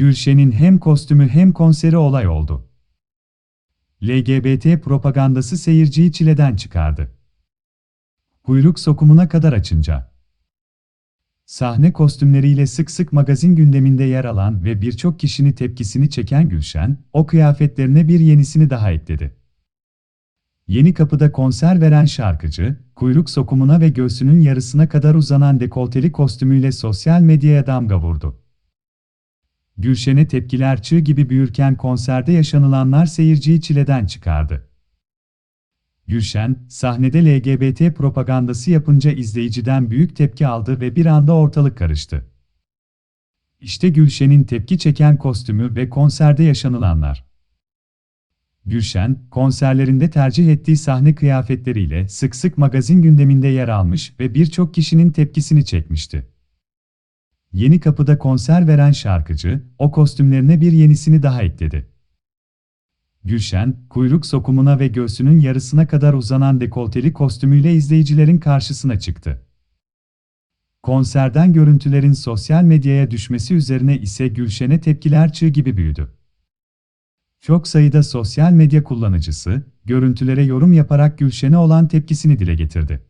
Gülşen'in hem kostümü hem konseri olay oldu. LGBT propagandası seyirciyi çileden çıkardı. Kuyruk sokumuna kadar açınca. Sahne kostümleriyle sık sık magazin gündeminde yer alan ve birçok kişinin tepkisini çeken Gülşen, o kıyafetlerine bir yenisini daha ekledi. Yeni Kapı'da konser veren şarkıcı, kuyruk sokumuna ve göğsünün yarısına kadar uzanan dekolteli kostümüyle sosyal medyaya damga vurdu. Gülşen'e tepkiler çığ gibi büyürken konserde yaşanılanlar seyirciyi çileden çıkardı. Gülşen, sahnede LGBT propagandası yapınca izleyiciden büyük tepki aldı ve bir anda ortalık karıştı. İşte Gülşen'in tepki çeken kostümü ve konserde yaşanılanlar. Gülşen, konserlerinde tercih ettiği sahne kıyafetleriyle sık sık magazin gündeminde yer almış ve birçok kişinin tepkisini çekmişti. Yeni Kapı'da konser veren şarkıcı, o kostümlerine bir yenisini daha ekledi. Gülşen, kuyruk sokumuna ve göğsünün yarısına kadar uzanan dekolteli kostümüyle izleyicilerin karşısına çıktı. Konserden görüntülerin sosyal medyaya düşmesi üzerine ise Gülşen'e tepkiler çığ gibi büyüdü. Çok sayıda sosyal medya kullanıcısı, görüntülere yorum yaparak Gülşen'e olan tepkisini dile getirdi.